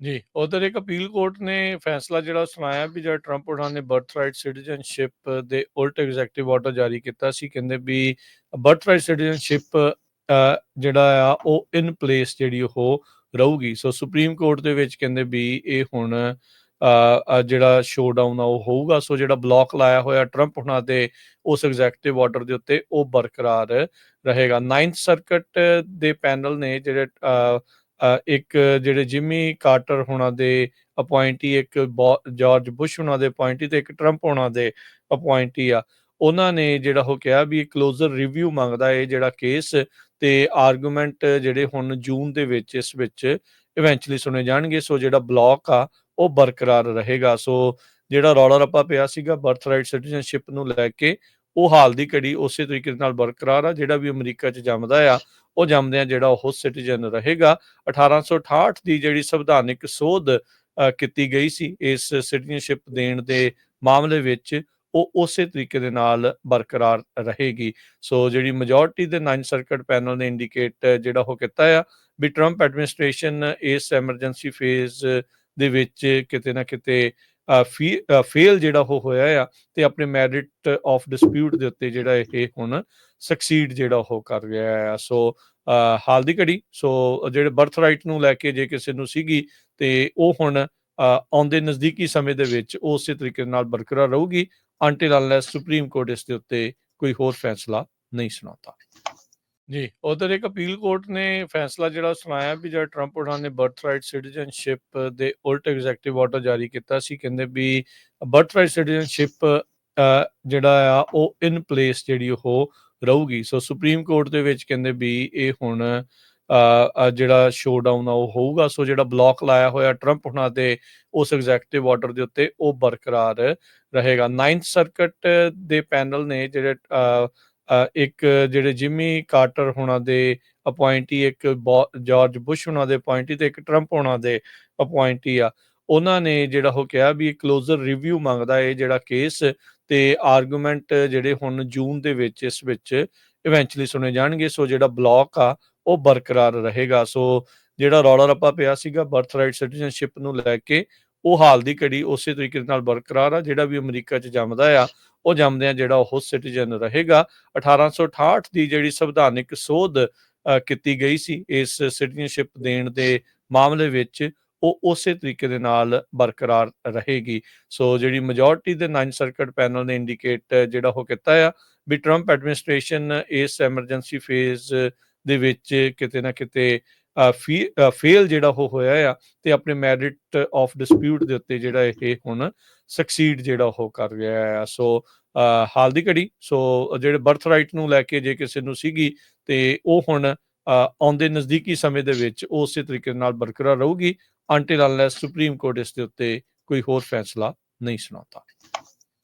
ਜੀ, ਉਧਰ ਇੱਕ ਅਪੀਲ ਕੋਰਟ ਨੇ ਫੈਸਲਾ ਜਿਹੜਾ ਸੁਣਾਇਆ ਵੀ ਜਿਹੜਾ ਟਰੰਪ ਉਹਨਾਂ ਨੇ ਬਰਥਰਾਈਟ ਸਿਟੀਜ਼ਨਸ਼ਿਪ ਦੇ ਉਲਟ ਐਗਜ਼ੈਕਟਿਵ ਆਰਡਰ ਜਾਰੀ ਕੀਤਾ ਸੀ ਕਹਿੰਦੇ ਵੀ ਬਰਥਰਾਈਟ ਸਿਟੀਜ਼ਨਸ਼ਿਪ ਜਿਹੜਾ ਆ ਉਹ ਇਨ ਪਲੇਸ ਜਿਹੜੀ ਉਹ ਰਹੂਗੀ। ਸੋ ਸੁਪਰੀਮ ਕੋਰਟ ਦੇ ਵਿੱਚ ਕਹਿੰਦੇ ਵੀ ਇਹ ਹੁਣ ਅ, ਜਿਹੜਾ ਸ਼ੋਡਾਊਨ ਆ ਉਹ ਹੋਊਗਾ। ਸੋ ਜਿਹੜਾ ਬਲੌਕ ਲਾਇਆ ਹੋਇਆ ਟਰੰਪ ਉਹਨਾਂ ਦੇ ਉਸ ਐਗਜ਼ੈਕਟਿਵ ਆਰਡਰ ਦੇ ਉੱਤੇ ਉਹ ਬਰਕਰਾਰ ਰਹੇਗਾ। 9th ਸਰਕਟ ਦੇ ਪੈਨਲ ਨੇ ਜਿਹੜੇ ਇੱਕ ਜਿਹੜੇ ਜਿਮੀ ਕਾਰਟਰ ਹੋਣਾ ਦੇ ਅਪਾਇੰਟੀ ਇੱਕ ਜਾਰਜ ਬੁਸ਼ ਹੋਣਾ ਦੇ ਅਪਾਇੰਟੀ ਤੇ ਇੱਕ ਟਰੰਪ ਹੋਣਾ ਦੇ ਅਪਾਇੰਟੀ ਆ। ਉਹਨਾਂ ਨੇ ਜਿਹੜਾ ਉਹ ਕਿਹਾ ਵੀ ਕਲੋਜ਼ਰ ਰਿਵਿਊ ਮੰਗਦਾ ਇਹ ਜਿਹੜਾ ਕੇਸ ਤੇ ਆਰਗੂਮੈਂਟ ਜਿਹੜੇ ਹੁਣ ਜੂਨ ਦੇ ਵਿੱਚ, ਇਸ ਵਿੱਚ ਇਵੈਂਚੁਅਲੀ ਸੁਣੇ ਜਾਣਗੇ। ਸੋ ਜਿਹੜਾ ਬਲੌਕ ਆ, ਉਹ ਬਰਕਰਾਰ ਰਹੇਗਾ। ਸੋ ਜਿਹੜਾ ਰੌਲਾ ਰੱਪਾ ਪਿਆ ਸੀਗਾ ਬਰਥਰਾਈਟ ਸਿਟੀਜ਼ਨਸ਼ਿਪ ਨੂੰ ਲੈ ਕੇ ਉਹ ਹਾਲ ਦੀ ਘੜੀ ਉਸੇ ਤਰੀਕੇ ਦੇ ਨਾਲ ਬਰਕਰਾਰ ਆ, ਜਿਹੜਾ ਵੀ ਅਮਰੀਕਾ 'ਚ ਜੰਮਦਾ ਆ, ਉਹ ਜੰਮਦਿਆਂ ਜਿਹੜਾ ਉਹ ਸਿਟੀਜ਼ਨ ਰਹੇਗਾ। 1868 ਦੀ ਜਿਹੜੀ ਸੰਵਿਧਾਨਿਕ ਸੋਧ ਕੀਤੀ ਗਈ ਸੀ, ਇਸ ਸਿਟੀਜ਼ਨਸ਼ਿਪ ਦੇਣ ਦੇ ਮਾਮਲੇ ਵਿੱਚ, ਉਹ ਉਸੇ ਤਰੀਕੇ ਦੇ ਨਾਲ ਬਰਕਰਾਰ ਰਹੇਗੀ। ਸੋ ਜਿਹੜੀ ਮੈਜੋਰਟੀ ਦੇ 9 ਸਰਕਟ ਪੈਨਲ ਨੇ ਇੰਡੀਕੇਟ ਜਿਹੜਾ ਉਹ ਕੀਤਾ ਆ, ਵੀ ਟਰੰਪ ਐਡਮਿਨਿਸਟ੍ਰੇਸ਼ਨ ਇਸ ਐਮਰਜੈਂਸੀ ਫੇਜ਼ ਦੇ ਵਿੱਚ ਕਿਤੇ ਨਾ ਕਿਤੇ ਫੇਲ ਜਿਹੜਾ ਉਹ ਹੋਇਆ ਆ ਤੇ ਆਪਣੇ ਮੈਰਿਟ ਆਫ ਡਿਸਪਿਊਟ ਦੇ ਉੱਤੇ ਜਿਹੜਾ ਇਹ ਹੁਣ ਸਕਸੀਡ ਜਿਹੜਾ ਉਹ ਕਰ ਰਿਹਾ ਆ। ਸੋ ਹਾਲ ਦੀ ਘੜੀ ਸੋ ਜਿਹੜੇ ਬਰਥ ਰਾਈਟ ਨੂੰ ਲੈ ਕੇ ਜੇ ਕਿਸੇ ਨੂੰ ਸੀਗੀ ਤੇ ਉਹ ਹੁਣ ਆਉਂਦੇ ਨਜ਼ਦੀਕੀ ਸਮੇਂ ਦੇ ਵਿੱਚ ਉਹ ਉਸੇ ਤਰੀਕੇ ਨਾਲ ਬਰਕਰਾਰ ਰਹੂਗੀ ਅੰਟਿਲ ਅਨਲੈਸ ਸੁਪਰੀਮ ਕੋਰਟ ਇਸ ਦੇ ਉੱਤੇ ਕੋਈ ਹੋਰ ਫੈਸਲਾ ਨਹੀਂ ਸੁਣਾਉਂਦਾ। ਜੀ ਉਧਰ ਇੱਕ ਅਪੀਲ ਕੋਰਟ ਨੇ ਫੈਸਲਾ ਜਿਹੜਾ ਸੁਣਾਇਆ ਵੀ ਜਿਹੜਾ ਟਰੰਪ ਉਹਨਾਂ ਨੇ ਬਰਥਰਾਈਟ ਸਿਟੀਜ਼ਨਸ਼ਿਪ ਦੇ ਉਲਟ ਐਗਜ਼ੈਕਟਿਵ ਆਰਡਰ ਜਾਰੀ ਕੀਤਾ ਸੀ ਕਹਿੰਦੇ ਵੀ ਬਰਥਰਾਈਟ ਸਿਟੀਜ਼ਨਸ਼ਿਪ ਜਿਹੜਾ ਆ ਉਹ ਇਨ ਪਲੇਸ ਜਿਹੜੀ ਉਹ ਰਹੂਗੀ। ਸੋ ਸੁਪਰੀਮ ਕੋਰਟ ਦੇ ਵਿੱਚ ਕਹਿੰਦੇ ਵੀ ਇਹ ਹੁਣ ਅ, ਜਿਹੜਾ ਸ਼ੋਡਾਊਨ ਆ ਉਹ ਹੋਊਗਾ। ਸੋ ਜਿਹੜਾ ਬਲੌਕ ਲਾਇਆ ਹੋਇਆ ਟਰੰਪ ਉਹਨਾਂ ਦੇ ਉਸ ਐਗਜ਼ੈਕਟਿਵ ਆਰਡਰ ਦੇ ਉੱਤੇ ਉਹ ਬਰਕਰਾਰ ਰਹੇਗਾ। 9th ਸਰਕਟ ਦੇ ਪੈਨਲ ਨੇ ਜਿਹੜੇ ਇੱਕ ਜਿਹੜੇ ਜਿਮੀ ਕਾਰਟਰ ਹੋਣਾ ਦੇ ਅਪਾਇੰਟੀ ਇੱਕ ਜਾਰਜ ਬੁਸ਼ ਹੋਣਾ ਦੇ ਅਪਾਇੰਟੀ ਤੇ ਇੱਕ ਟਰੰਪ ਹੋਣਾ ਦੇ ਅਪਾਇੰਟੀ ਆ। ਉਹਨਾਂ ਨੇ ਜਿਹੜਾ ਉਹ ਕਿਹਾ ਵੀ ਕਲੋਜ਼ਰ ਰਿਵਿਊ ਮੰਗਦਾ ਇਹ ਜਿਹੜਾ ਕੇਸ ਤੇ ਆਰਗੂਮੈਂਟ ਜਿਹੜੇ ਹੁਣ ਜੂਨ ਦੇ ਵਿੱਚ, ਇਸ ਵਿੱਚ ਇਵੈਂਚੁਅਲੀ ਸੁਣੇ ਜਾਣਗੇ। ਸੋ ਜਿਹੜਾ ਬਲੌਕ ਆ, ਉਹ ਬਰਕਰਾਰ ਰਹੇਗਾ। ਸੋ ਜਿਹੜਾ ਰੌਲਾ ਰੱਪਾ ਪਿਆ ਸੀਗਾ ਬਰਥਰਾਈਟ ਸਿਟੀਜ਼ਨਸ਼ਿਪ ਨੂੰ ਲੈ ਕੇ ਉਹ ਹਾਲ ਦੀ ਘੜੀ ਉਸੇ ਤਰੀਕੇ ਦੇ ਨਾਲ ਬਰਕਰਾਰ ਆ, ਜਿਹੜਾ ਵੀ ਅਮਰੀਕਾ 'ਚ ਜੰਮਦਾ ਆ, ਉਹ ਜੰਮਦਿਆਂ ਜਿਹੜਾ ਉਹ ਸਿਟੀਜ਼ਨ ਰਹੇਗਾ। 1868 ਦੀ ਜਿਹੜੀ ਸੰਵਿਧਾਨਿਕ ਸੋਧ ਕੀਤੀ ਗਈ ਸੀ, ਇਸ ਸਿਟੀਜ਼ਨਸ਼ਿਪ ਦੇਣ ਦੇ ਮਾਮਲੇ ਵਿੱਚ, ਉਹ ਉਸੇ ਤਰੀਕੇ ਦੇ ਨਾਲ ਬਰਕਰਾਰ ਰਹੇਗੀ। ਸੋ ਜਿਹੜੀ ਮੈਜੋਰਟੀ ਦੇ 9 ਸਰਕਟ ਪੈਨਲ ਨੇ ਇੰਡੀਕੇਟ ਜਿਹੜਾ ਉਹ ਕੀਤਾ ਆ, ਵੀ ਟਰੰਪ ਐਡਮਿਨਿਸਟ੍ਰੇਸ਼ਨ ਇਸ ਐਮਰਜੈਂਸੀ ਫੇਜ਼ ਦੇ ਵਿੱਚ ਕਿਤੇ ਨਾ ਕਿਤੇ ਫੇਲ ਜਿਹੜਾ ਉਹ ਹੋਇਆ ਆ ਤੇ ਆਪਣੇ ਮੈਰਿਟ ਆਫ ਡਿਸਪਿਊਟ ਦੇ ਉੱਤੇ ਜਿਹੜਾ ਇਹ ਹੁਣ ਸਕਸੀਡ ਜਿਹੜਾ ਉਹ ਕਰ ਰਿਹਾ ਆ। ਸੋ ਹਾਲ ਦੀ ਘੜੀ ਸੋ ਜਿਹੜੇ ਬਰਥ ਰਾਈਟ ਨੂੰ ਲੈ ਕੇ ਜੇ ਕਿਸੇ ਨੂੰ ਸੀਗੀ ਤੇ ਉਹ ਹੁਣ ਅ, ਆਉਂਦੇ ਨਜ਼ਦੀਕੀ ਸਮੇਂ ਦੇ ਵਿੱਚ ਉਹ ਉਸੇ ਤਰੀਕੇ ਨਾਲ ਬਰਕਰਾਰ ਰਹੂਗੀ ਅੰਟਿਲ ਅਨਲੈਸ ਸੁਪਰੀਮ ਕੋਰਟ ਇਸ ਦੇ ਉੱਤੇ ਕੋਈ ਹੋਰ ਫੈਸਲਾ ਨਹੀਂ ਸੁਣਾਉਂਦਾ।